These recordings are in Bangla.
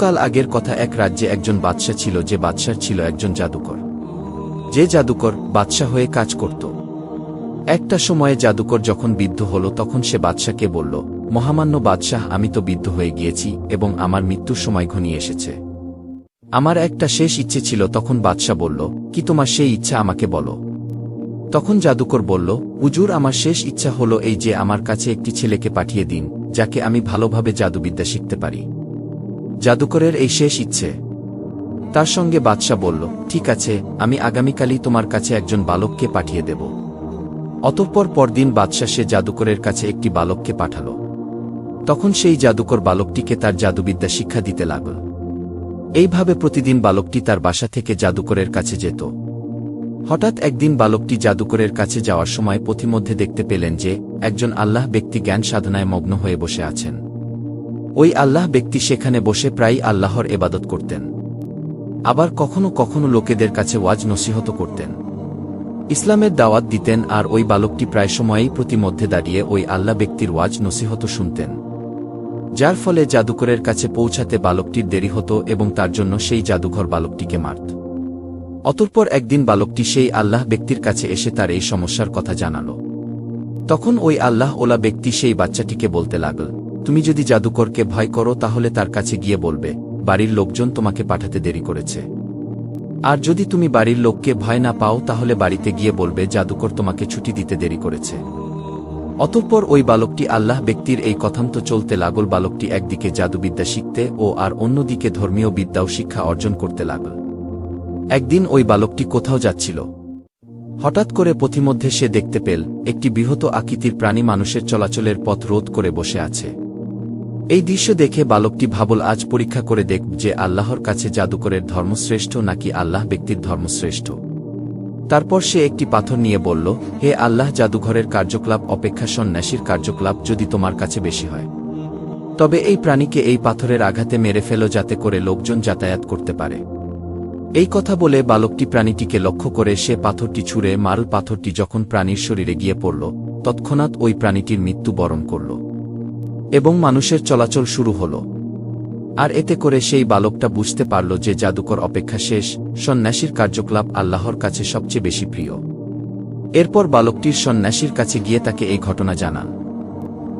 বহুকাল আগের কথা এক রাজ্যে একজন বাদশা ছিল, যে বাদশাহ ছিল একজন জাদুকর। যে জাদুকর বাদশা হয়ে কাজ করত। একটা সময়ে জাদুকর যখন বিদ্ধ হল, তখন সে বাদশাকে বলল, মহামান্য বাদশাহ, আমি তো বিদ্ধ হয়ে গিয়েছি এবং আমার মৃত্যুর সময় ঘনিয়ে এসেছে। আমার একটা শেষ ইচ্ছে ছিল, তখন বাদশা বলল, কি তোমার সেই ইচ্ছা, আমাকে বলো। তখন জাদুকর বলল উজুর আমার শেষ ইচ্ছা হলো এই যে, আমার কাছে একটি ছেলেকে পাঠিয়ে দিন, যাকে আমি ভালোভাবে জাদুবিদ্যা শিখতে পারি। জাদুকরের এই শেষ ইচ্ছে। তার সঙ্গে বাদশাহ বলল, ঠিক আছে, আমি আগামীকালই তোমার কাছে একজন বালককে পাঠিয়ে দেব। অতঃপর পরদিন বাদশাহ সে জাদুকরের কাছে একটি বালককে পাঠাল। তখন সেই জাদুকর বালকটিকে তার জাদুবিদ্যা শিক্ষা দিতে লাগল। এইভাবে প্রতিদিন বালকটি তার বাসা থেকে জাদুকরের কাছে যেত। হঠাৎ একদিন বালকটি জাদুকরের কাছে যাওয়ার সময় পথিমধ্যে দেখতে পেলেন যে, একজন আল্লাহ ব্যক্তি জ্ঞান সাধনায় মগ্ন হয়ে বসে আছেন। ওই আল্লাহ ব্যক্তি সেখানে বসে প্রায়ই আল্লাহর এবাদত করতেন। আবার কখনো কখনো লোকেদের কাছে ওয়াজ নসিহত করতেন। ইসলামের দাওয়াত দিতেন আর ওই বালকটি প্রায় সময়েই প্রতিমধ্যে দাঁড়িয়ে ওই আল্লাহ ব্যক্তির ওয়াজ নসিহত শুনতেন। যার ফলে জাদুকরের কাছে পৌঁছাতে বালকটির দেরি হতো এবং তার জন্য সেই জাদুঘর বালকটিকে মারত। অতঃপর একদিন বালকটি সেই আল্লাহ ব্যক্তির কাছে এসে তার এই সমস্যার কথা জানাল। তখন ওই আল্লাহ ওলা ব্যক্তি সেই বাচ্চাটিকে বলতে লাগল তুমি যদি জাদুকরকে ভয় করো তাহলে তার কাছে গিয়ে বলবে, বাড়ির লোকজন তোমাকে পাঠাতে দেরি করেছে। আর যদি তুমি বাড়ির লোককে ভয় না পাও তাহলে বাড়িতে গিয়ে বলবে, জাদুকর তোমাকে ছুটি দিতে দেরি করেছে। অতঃপর ওই বালকটি আল্লাহ ব্যক্তির এই কথান্ত চলতে লাগল, বালকটি একদিকে জাদুবিদ্যা শিখতে ও আর অন্যদিকে ধর্মীয় বিদ্যাও শিক্ষা অর্জন করতে লাগল। একদিন ওই বালকটি কোথাও যাচ্ছিল। হঠাৎ করে পথিমধ্যে সে দেখতে পেল, একটি বৃহৎ আকৃতির প্রাণী মানুষের চলাচলের পথ রোধ করে বসে আছে। এই দৃশ্য দেখে বালকটি ভাবল, আজ পরীক্ষা করে দেখব যে আল্লাহর কাছে জাদুকরের ধর্মশ্রেষ্ঠ নাকি আল্লাহ ব্যক্তির ধর্মশ্রেষ্ঠ? তারপর সে একটি পাথর নিয়ে বলল, হে আল্লাহ, জাদুঘরের কার্যকলাপ অপেক্ষা সন্ন্যাসীর কার্যকলাপ যদি তোমার কাছে বেশি হয়। তবে এই প্রাণীকে এই পাথরের আঘাতে মেরে ফেলো যাতে করে লোকজন যাতায়াত করতে পারে। এই কথা বলে বালকটি প্রাণীটিকে লক্ষ্য করে সে পাথরটি ছুঁড়ে মারল পাথরটি যখন প্রাণীর শরীরে গিয়ে পড়ল, তৎক্ষণাৎ ওই প্রাণীটির মৃত্যু বরণ করল। এবং মানুষের চলাচল শুরু হল। আর এতে করে সেই বালকটা বুঝতে পারল যে জাদুকর অপেক্ষা শেষ, সন্ন্যাসীর কার্যকলাপ আল্লাহর কাছে সবচেয়ে বেশি প্রিয়। এরপর বালকটির সন্ন্যাসীর কাছে গিয়ে তাকে এই ঘটনা জানান।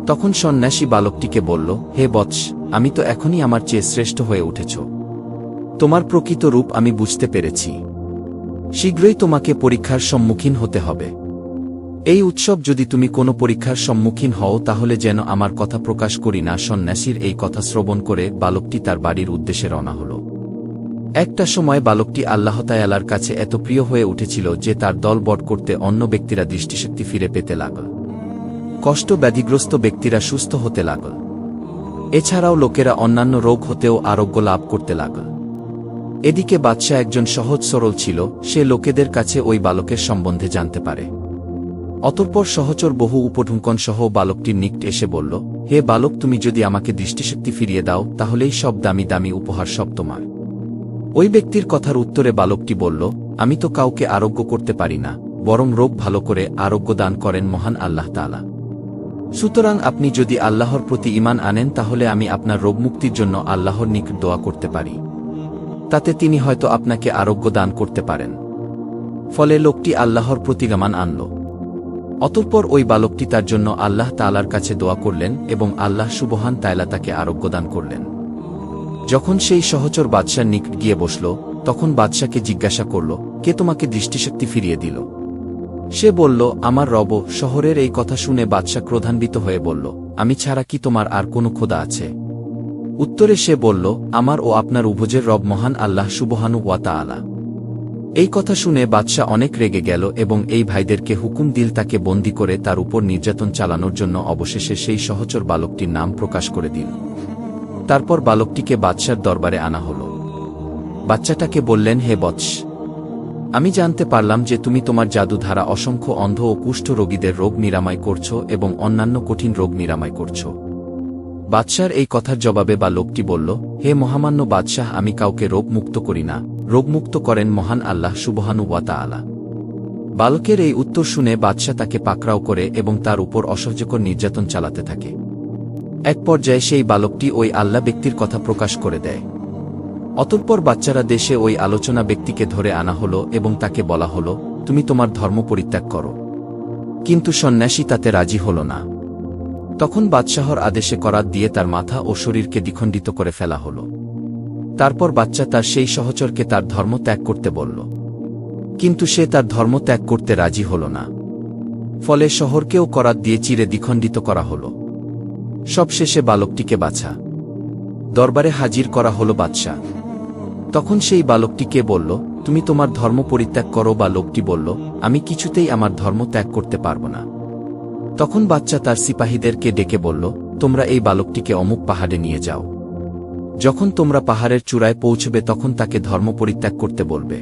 তখন সন্ন্যাসী বালকটিকে বলল, হে বৎস, আমি তো এখনই আমার চেয়ে শ্রেষ্ঠ হয়ে উঠেছ। তোমার প্রকৃত রূপ আমি বুঝতে পেরেছি। শীঘ্রই তোমাকে পরীক্ষার সম্মুখীন হতে হবে। এই উৎসব যদি তুমি কোনো পরীক্ষার সম্মুখীন হও, তাহলে যেন আমার কথা প্রকাশ করি না। সন্ন্যাসীর এই কথা শ্রবণ করে বালকটি তার বাড়ির উদ্দেশ্যে রওনা হল। একটা সময় বালকটি আল্লাহতায়ালার কাছে এত প্রিয় হয়ে উঠেছিল যে তার দল বট করতে অন্য ব্যক্তিরা দৃষ্টিশক্তি ফিরে পেতে লাগল। কষ্ট ব্যাধিগ্রস্ত ব্যক্তিরা সুস্থ হতে লাগল। এছাড়াও লোকেরা অন্যান্য রোগ হতেও আরোগ্য লাভ করতে লাগল। এদিকে বাদশাহ একজন সহজ সরল ছিল, সে লোকেদের কাছে ওই বালকের সম্বন্ধে জানতে পারে। অতঃপর সহচর বহু উপঢুঙ্কন সহ বালকটির নিকট এসে বলল, হে বালক, তুমি যদি আমাকে দৃষ্টিশক্তি ফিরিয়ে দাও, তাহলেই সব দামি দামি উপহার সব তোমার। ওই ব্যক্তির কথার উত্তরে বালকটি বলল, আমি তো কাউকে আরোগ্য করতে পারি না, বরং রোগ ভালো করে আরোগ্য দান করেন মহান আল্লাহ তালা সুতরাং আপনি যদি আল্লাহর প্রতি ইমান আনেন, তাহলে আমি আপনার রোগমুক্তির জন্য আল্লাহর নিকট দোয়া করতে পারি। তাতে তিনি হয়তো আপনাকে আরোগ্য দান করতে পারেন। ফলে লোকটি আল্লাহর প্রতিগামান আনল। অতঃপর ওই বালকটি তার জন্য আল্লাহ তালার কাছে দোয়া করলেন এবং আল্লাহ সুবহান তাইলা তাকে আরোগ্যদান করলেন। যখন সেই সহচর বাদশার নিকট গিয়ে বসল, তখন বাদশাকে জিজ্ঞাসা করল, কে তোমাকে দৃষ্টিশক্তি ফিরিয়ে দিল? সে বলল, আমার রব শহরের এই কথা শুনে বাদশা ক্রোধান্বিত হয়ে বলল, আমি ছাড়া কি তোমার আর কোনো খোদা আছে? উত্তরে সে বলল, আমার ও আপনার উভজের রব মহান আল্লাহ সুবহানু ওয়াতা আলা এই কথা শুনে বাদশাহ অনেক রেগে গেল এবং এই ভাইদেরকে হুকুম দিল তাকে বন্দি করে তার উপর নির্যাতন চালানোর জন্য অবশেষে সেই সহচর বালকটির নাম প্রকাশ করে দিল। তারপর বালকটিকে বাদশার দরবারে আনা হল। বাচ্চাটাকে বললেন, হে বৎস, আমি জানতে পারলাম যে তুমি তোমার জাদু ধারা অসংখ্য অন্ধ ও কুষ্ঠ রোগীদের রোগ নিরাময় করছ এবং অন্যান্য কঠিন রোগ নিরাময় করছ। বাদশার এই কথার জবাবে বা লোকটি বলল, হে মহামান্য বাদশাহ, আমি কাউকে রোগ মুক্ত করি না। রোগমুক্ত করেন মহান আল্লাহ সুবহানু ওয়াতা আলা বালকের এই উত্তর শুনে বাদশাহ তাকে পাকড়াও করে এবং তার উপর অসহ্যকর নির্যাতন চালাতে থাকে। এক পর্যায়ে সেই বালকটি ওই আল্লাহ ব্যক্তির কথা প্রকাশ করে দেয়। অতঃপর বাচ্চারা দেশে ওই আলোচনা ব্যক্তিকে ধরে আনা হলো এবং তাকে বলা হলো, তুমি তোমার ধর্ম পরিত্যাগ করো। কিন্তু সন্ন্যাসী তাতে রাজি হল না। তখন বাদশাহর আদেশে করাত দিয়ে তার মাথা ও শরীরকে দ্বিখণ্ডিত করে ফেলা হল। তারপর বাচ্চা তার সেই সহচরকে তার ধর্ম ত্যাগ করতে বলল। কিন্তু সে তার ধর্ম ত্যাগ করতে রাজি হল না। ফলে শহরকেও করাত দিয়ে চিরে দ্বিখণ্ডিত করা হল। সবশেষে বালকটিকে বাছা। দরবারে হাজির করা হল বাদশাহ। তখন সেই বালকটিকে বলল, তুমি তোমার ধর্ম পরিত্যাগ করো, বা লোকটি বলল, আমি কিছুতেই আমার ধর্ম ত্যাগ করতে পারব না। তখন বাচ্চা তার সিপাহীদেরকে ডেকে বলল, তোমরা এই বালকটিকে অমুক পাহাড়ে নিয়ে যাও। যখন তোমরা পাহাড়ের চূড়ায় পৌঁছবে তখন তাকে ধর্ম পরিত্যাগ করতে বলবে।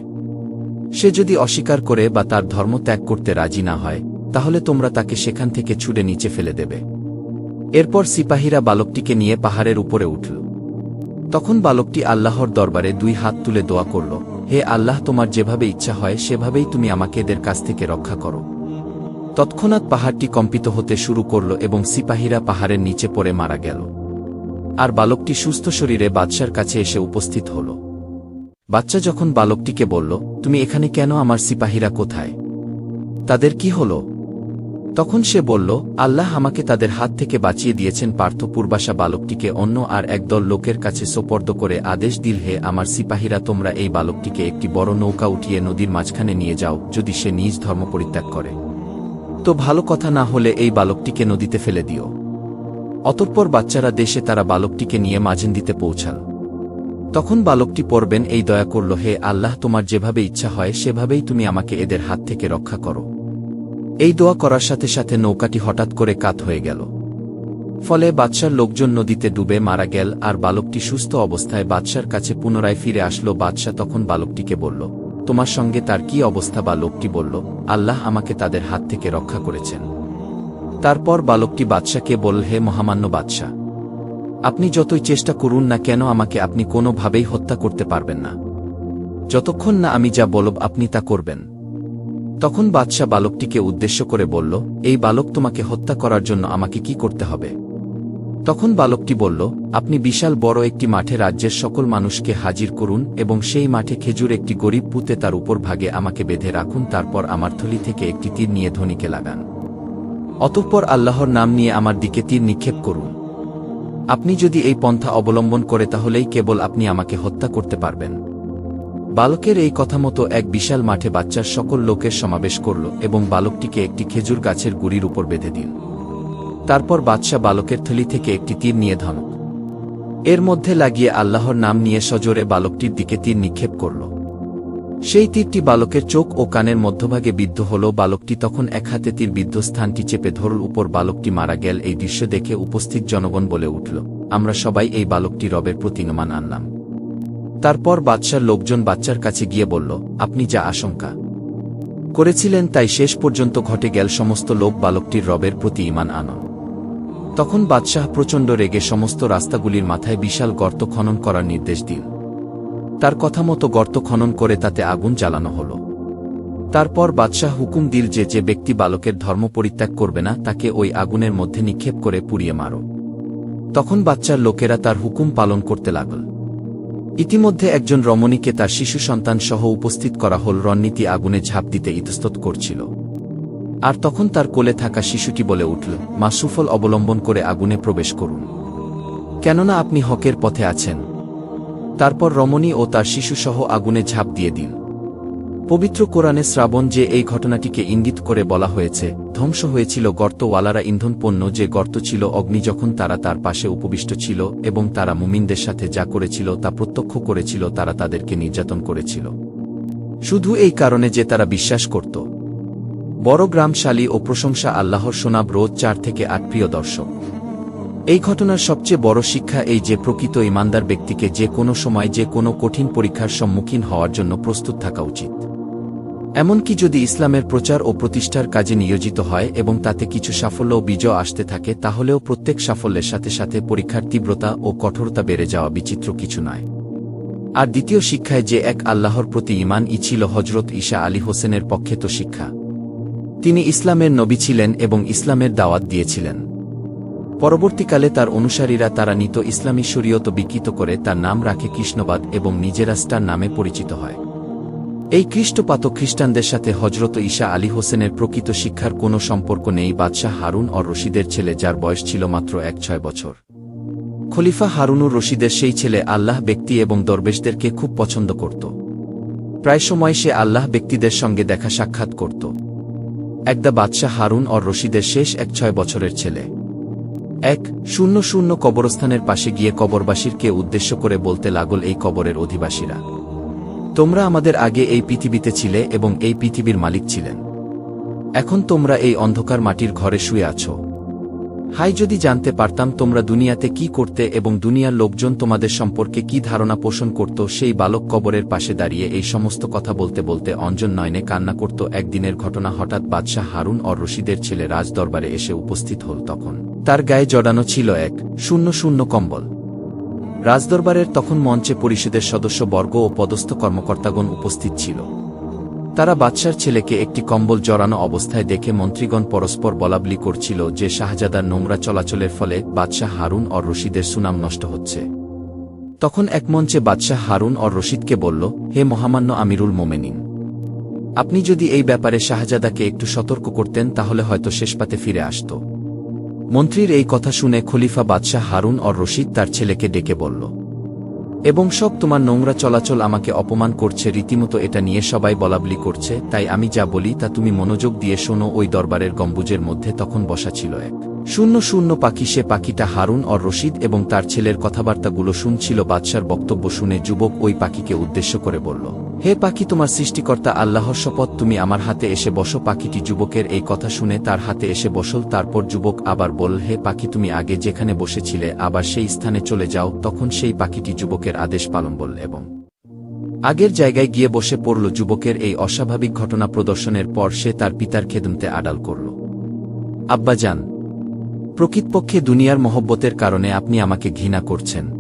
সে যদি অস্বীকার করে বা তার ধর্ম ত্যাগ করতে রাজি না হয়, তাহলে তোমরা তাকে সেখান থেকে ছুড়ে নিচে ফেলে দেবে। এরপর সিপাহীরা বালকটিকে নিয়ে পাহাড়ের উপরে উঠল। তখন বালকটি আল্লাহর দরবারে দুই হাত তুলে দোয়া করল, হে আল্লাহ, তোমার যেভাবে ইচ্ছা হয়, সেভাবেই তুমি আমাকে এদের কাছ থেকে রক্ষা করো। তৎক্ষণাৎ পাহাড়টি কম্পিত হতে শুরু করল এবং সিপাহীরা পাহাড়ের নিচে পড়ে মারা গেল। আর বালকটি সুস্থ শরীরে বাদশার কাছে এসে উপস্থিত হল। বাচ্চা যখন বালকটিকে বলল, তুমি এখানে কেন আমার সিপাহীরা কোথায়? তাদের কি হল? তখন সে বলল, আল্লাহ আমাকে তাদের হাত থেকে বাঁচিয়ে দিয়েছেন পার্থ পূর্বাসা বালকটিকে অন্য আর একদল লোকের কাছে সোপর্দ করে আদেশ দিল, হে আমার সিপাহীরা, তোমরা এই বালকটিকে একটি বড় নৌকা উঠিয়ে নদীর মাঝখানে নিয়ে যাও, যদি সে নিজ ধর্ম পরিত্যাগ করে। তো ভালো কথা না হলে এই বালকটিকে নদীতে ফেলে দিও। অতঃপর বাচ্চারা দেশে তারা বালকটিকে নিয়ে মাঝেন্দিতে পৌঁছাল। তখন বালকটি পড়বেন, এই দয়া করল, হে আল্লাহ, তোমার যেভাবে ইচ্ছা হয়, সেভাবেই তুমি আমাকে এদের হাত থেকে রক্ষা করো। এই দোয়া করার সাথে সাথে নৌকাটি হঠাৎ করে কাত হয়ে গেল। ফলে বাদশার লোকজন নদীতে ডুবে মারা গেল, আর বালকটি সুস্থ অবস্থায় বাদশার কাছে পুনরায় ফিরে আসলো। বাদশাহ তখন বালকটিকে বলল, তোমার সঙ্গে তার কি অবস্থা? বা লোকটি বলল, আল্লাহ আমাকে তাদের হাত থেকে রক্ষা করেছেন। তারপর বালকটি বাদশাকে বলল, হে মহামান্য বাদশাহ, আপনি যতই চেষ্টা করুন না কেন, আমাকে আপনি কোনোভাবেই হত্যা করতে পারবেন না। যতক্ষণ না আমি যা বলব, আপনি তা করবেন। তখন বাদশাহ বালকটিকে উদ্দেশ্য করে বলল, এই বালক তোমাকে হত্যা করার জন্য আমাকে কি করতে হবে? তখন বালকটি বলল, আপনি বিশাল বড় একটি মাঠে রাজ্যের সকল মানুষকে হাজির করুন এবং সেই মাঠে খেজুর একটি গরিব পুঁতে তার উপর ভাগে আমাকে বেঁধে রাখুন, তারপর আমার থলি থেকে একটি তীর নিয়ে ধনীকে লাগান। অতঃপর আল্লাহর নাম নিয়ে আমার দিকে তীর নিক্ষেপ করুন। আপনি যদি এই পন্থা অবলম্বন করে তাহলেই কেবল আপনি আমাকে হত্যা করতে পারবেন। বালকের এই কথা মতো এক বিশাল মাঠে বাচ্চার সকল লোকের সমাবেশ করল এবং বালকটিকে একটি খেজুর গাছের গুড়ির উপর বেঁধে দিল। তারপর বাদশাহ বালকের থলি থেকে একটি তীর নিয়ে ধনক। এর মধ্যে লাগিয়ে আল্লাহর নাম নিয়ে সজোরে বালকটির দিকে তীর নিক্ষেপ করল। সেই তীরটি বালকের চোখ ও কানের মধ্যভাগে বিদ্ধ হল। বালকটি তখন এক হাতে তীর বিদ্ধ স্থানটি চেপে ধরল, উপর বালকটি মারা গেল। এই দৃশ্য দেখে উপস্থিত জনগণ বলে উঠল, আমরা সবাই এই বালকটি রবের প্রতিনমান আনলাম। তারপর বাদশার লোকজন বাচ্চার কাছে গিয়ে বলল, আপনি যা আশঙ্কা করেছিলেন তাই শেষ পর্যন্ত ঘটে গেল। সমস্ত লোক বালকটির রবের প্রতি ইমান আনন তখন বাদশাহ প্রচণ্ড রেগে সমস্ত রাস্তাগুলির মাথায় বিশাল গর্ত খনন করার নির্দেশ দিল। তার কথা মতো গর্ত খনন করে তাতে আগুন জ্বালানো হল। তারপর বাদশাহ হুকুম দিল যে যে ব্যক্তি বালকের ধর্ম পরিত্যাগ করবে না, তাকে ওই আগুনের মধ্যে নিক্ষেপ করে পুড়িয়ে মারো। তখন বাচ্চার লোকেরা তার হুকুম পালন করতে লাগল। ইতিমধ্যে একজন রমণীকে তার শিশু সন্তান সহ উপস্থিত করা হল রণনীতি আগুনে ঝাঁপ দিতে ইতস্তত করছিল। আর তখন তার কোলে থাকা শিশুটি বলে উঠল, মা সুফল অবলম্বন করে আগুনে প্রবেশ করুন। কেননা আপনি হকের পথে আছেন। তারপর রমণী ও তার শিশুসহ আগুনে ঝাঁপ দিয়ে দিন পবিত্র কোরআনে শ্রাবণ যে এই ঘটনাটিকে ইঙ্গিত করে বলা হয়েছে, ধ্বংস হয়েছিল গর্তওয়ালারা ইন্ধন পণ্য যে গর্ত ছিল, অগ্নি যখন তারা তার পাশে উপবিষ্ট ছিল এবং তারা মুমিনদের সাথে যা করেছিল তা প্রত্যক্ষ করেছিল, তারা তাদেরকে নির্যাতন করেছিল। শুধু এই কারণে যে তারা বিশ্বাস করত। বড় গ্রামশালী ও প্রশংসা আল্লাহর শোনাব রোজ চার থেকে আট প্রিয় দর্শক। এই ঘটনার সবচেয়ে বড় শিক্ষা এই যে প্রকৃত ইমানদার ব্যক্তিকে যে কোনো সময় যে কোনো কঠিন পরীক্ষার সম্মুখীন হওয়ার জন্য প্রস্তুত থাকা উচিত। এমনকি যদি ইসলামের প্রচার ও প্রতিষ্ঠার কাজে নিয়োজিত হয় এবং তাতে কিছু সাফল্য ও বিজয় আসতে থাকে, তাহলেও প্রত্যেক সাফল্যের সাথে সাথে পরীক্ষার তীব্রতা ও কঠোরতা বেড়ে যাওয়া বিচিত্র কিছু নয়। আর দ্বিতীয় শিক্ষায় যে এক আল্লাহর প্রতি ইমান ই ছিল হজরত ঈশা আলী হোসেনের পক্ষে তো শিক্ষা। তিনি ইসলামের নবী ছিলেন এবং ইসলামের দাওয়াত দিয়েছিলেন। পরবর্তীকালে তার অনুসারীরা তারা নিত ইসলামী শরীয়ত বিকৃত করে তার নাম রাখে কৃষ্ণবাদ এবং নিজেরা স্টার নামে পরিচিত হয়। এই খ্রিস্টপাত খ্রিস্টানদের সাথে হজরত ঈশা আলী হোসেনের প্রকৃত শিক্ষার কোনো সম্পর্ক নেই বাদশাহ হারুন অর রশিদের ছেলে যার বয়স ছিল মাত্র এক ছয় বছর। খলিফা হারুনুর রশিদের সেই ছেলে আল্লাহ ব্যক্তি এবং দরবেশদেরকে খুব পছন্দ করত। প্রায় সময় সে আল্লাহ ব্যক্তিদের সঙ্গে দেখা সাক্ষাৎ করত। একদা বাদশাহ হারুন অর রশিদের শেষ এক ছয় বছরের ছেলে। এক, শূন্য শূন্য কবরস্থানের পাশে গিয়ে কবরবাসীরকে উদ্দেশ্য করে বলতে লাগল এই কবরের অধিবাসীরা। তোমরা আমাদের আগে এই পৃথিবীতে ছিলে এবং এই পৃথিবীর মালিক ছিলেন। এখন তোমরা এই অন্ধকার মাটির ঘরে শুয়ে আছো। হাই, যদি জানতে পারতাম তোমরা দুনিয়াতে কি করতে এবং দুনিয়ার লোকজন তোমাদের সম্পর্কে কি ধারণা পোষণ করত, সেই বালক কবরের পাশে দাঁড়িয়ে এই সমস্ত কথা বলতে বলতে অঞ্জন নয়নে কান্না করত। একদিনের ঘটনা হঠাৎ বাদশাহ হারুন অর রশিদের ছেলে রাজদরবারে এসে উপস্থিত হল তখন। তার গায়ে জড়ানো ছিল এক শূন্য শূন্য কম্বল। রাজদরবারের তখন মঞ্চে পরিষদের সদস্যবর্গ ও পদস্থ কর্মকর্তাগণ উপস্থিত ছিল। তারা বাদশার ছেলেকে একটি কম্বল জড়ানো অবস্থায় দেখে মন্ত্রীগণ পরস্পর বলাবলি করছিল যে শাহজাদার নোংরা চলাচলের ফলে বাদশাহ হারুন অর রশিদের সুনাম নষ্ট হচ্ছে। তখন এক মঞ্চে বাদশাহ হারুন অর রশিদকে বলল, হে মহামান্য আমিরুল মোমেনিন, আপনি যদি এই ব্যাপারে শাহজাদাকে একটু সতর্ক করতেন তাহলে হয়তো শেষপাতে ফিরে আসত। মন্ত্রীর এই কথা শুনে খলিফা বাদশাহ হারুন অর রশিদ তার ছেলেকে ডেকে বলল এবং সব তোমার নোংরা চলাচল আমাকে অপমান করছে, রীতিমতো এটা নিয়ে সবাই বলাবলি করছে, তাই আমি যা বলি তা তুমি মনোযোগ দিয়ে শোনো। ওই দরবারের গম্বুজের মধ্যে তখন বসা ছিল এক শূন্য শূন্য পাখি, সে পাখিটা হারুন অর রশিদ এবং তার ছেলের কথাবার্তাগুলো শুনছিল। বাদশার বক্তব্য শুনে যুবক ওই পাখিকে উদ্দেশ্য করে বলল হে পাখি, তোমার সৃষ্টিকর্তা আল্লাহর শপথ, তুমি আমার হাতে এসে বসো। পাখিটি যুবকের এই কথা শুনে তার হাতে এসে বসল, তারপর যুবক আবার বল হে পাখি, তুমি আগে যেখানে বসেছিলে, আবার সেই স্থানে চলে যাও। তখন সেই পাখিটি যুবকের আদেশ পালন বল এবং আগের জায়গায় গিয়ে বসে পড়ল। যুবকের এই অস্বাভাবিক ঘটনা প্রদর্শনের পর সে তার পিতার খেদমতে আড়াল করল। আব্বাজান, প্রকৃতপক্ষে দুনিয়ার মহব্বতের কারণে আপনি আমাকে ঘৃণা করছেন।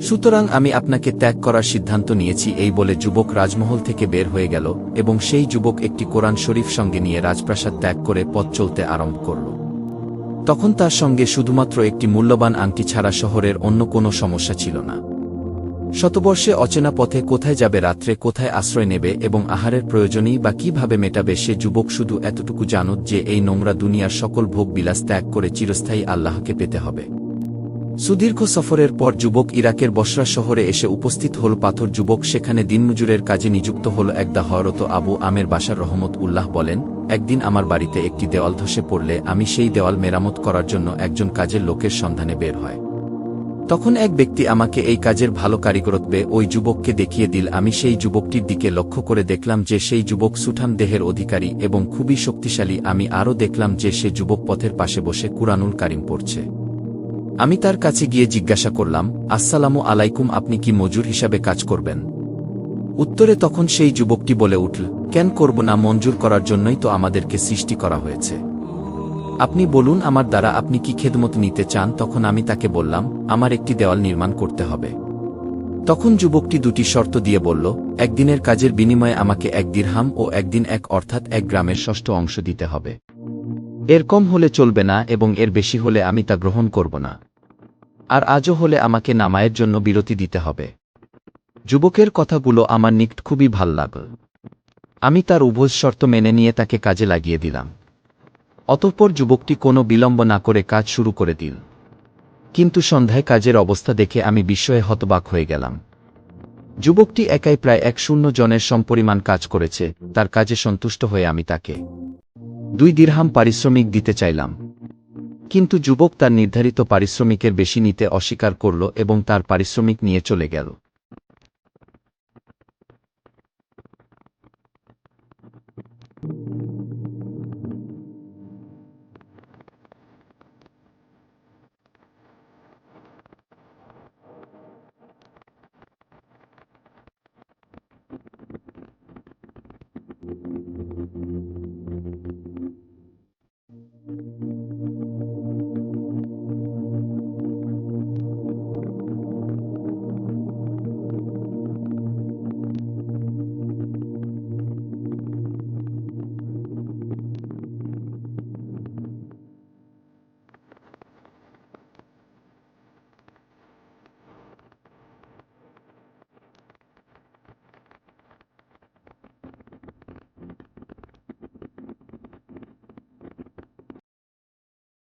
সুতরাং আমি আপনাকে ত্যাগ করার সিদ্ধান্ত নিয়েছি এই বলে যুবক রাজমহল থেকে বের হয়ে গেল এবং সেই যুবক একটি কোরআন শরীফ সঙ্গে নিয়ে রাজপ্রাসাদ ত্যাগ করে পথ চলতে আরম্ভ করল। তখন তার সঙ্গে শুধুমাত্র একটি মূল্যবান আংটি ছাড়া শহরের অন্য কোনো সমস্যা ছিল না। শতবর্ষে অচেনা পথে কোথায় যাবে রাত্রে কোথায় আশ্রয় নেবে এবং আহারের প্রয়োজনেই বা কীভাবে মেটাবে সে যুবক শুধু এতটুকু জানত যে এই নোংরা দুনিয়ার সকল ভোগ বিলাস ত্যাগ করে চিরস্থায়ী আল্লাহকে পেতে হবে। সুদীর্ঘ সফরের পর যুবক ইরাকের বসরা শহরে এসে উপস্থিত হল পাথর যুবক সেখানে দিনমজুরের কাজে নিযুক্ত হল একদা হরত আবু আমের বাসার রহমত উল্লাহ বলেন, একদিন আমার বাড়িতে একটি দেওয়াল ধসে পড়লে আমি সেই দেওয়াল মেরামত করার জন্য একজন কাজের লোকের সন্ধানে বের হয়। তখন এক ব্যক্তি আমাকে এই কাজের ভালো কারিগরত্বে ওই যুবককে দেখিয়ে দিল, আমি সেই যুবকটির দিকে লক্ষ্য করে দেখলাম যে সেই যুবক সুঠাম দেহের অধিকারী এবং খুবই শক্তিশালী। আমি আরও দেখলাম যে সে যুবক পথের পাশে বসে কুরানুল কারিম পড়ছে। আমি তার কাছে গিয়ে জিজ্ঞাসা করলাম, আসসালামু আলাইকুম, আপনি কি মজুর হিসাবে কাজ করবেন? উত্তরে তখন সেই যুবকটি বলে উঠল, কেন করব না, মঞ্জুর করার জন্যই তো আমাদেরকে সৃষ্টি করা হয়েছে। আপনি বলুন, আমার দ্বারা আপনি কি খেদমত নিতে চান? তখন আমি তাকে বললাম, আমার একটি দেওয়াল নির্মাণ করতে হবে। তখন যুবকটি দুটি শর্ত দিয়ে বলল, একদিনের কাজের বিনিময়ে আমাকে এক দিরহাম ও একদিন এক অর্থাৎ এক গ্রামের ষষ্ঠ অংশ দিতে হবে। এর কম হলে চলবে না এবং এর বেশি হলে আমি তা গ্রহণ করব না। আর আজও হলে আমাকে নামায়ের জন্য বিরতি দিতে হবে। যুবকের কথাগুলো আমার নিকট খুবই ভালো লাগল। আমি তার উভয় শর্ত মেনে নিয়ে তাকে কাজে লাগিয়ে দিলাম। অতঃপর যুবকটি কোনো বিলম্ব না করে কাজ শুরু করে দিল। কিন্তু সন্ধ্যায় কাজের অবস্থা দেখে আমি বিস্ময়ে হতবাক হয়ে গেলাম। যুবকটি একাই প্রায় এক শূন্য জনের সমপরিমাণ কাজ করেছে, তার কাজে সন্তুষ্ট হয়ে আমি তাকে দুই দিরহাম পারিশ্রমিক দিতে চাইলাম। কিন্তু যুবক তার নির্ধারিত পারিশ্রমিকের বেশি নিতে অস্বীকার করল এবং তার পারিশ্রমিক নিয়ে চলে গেল।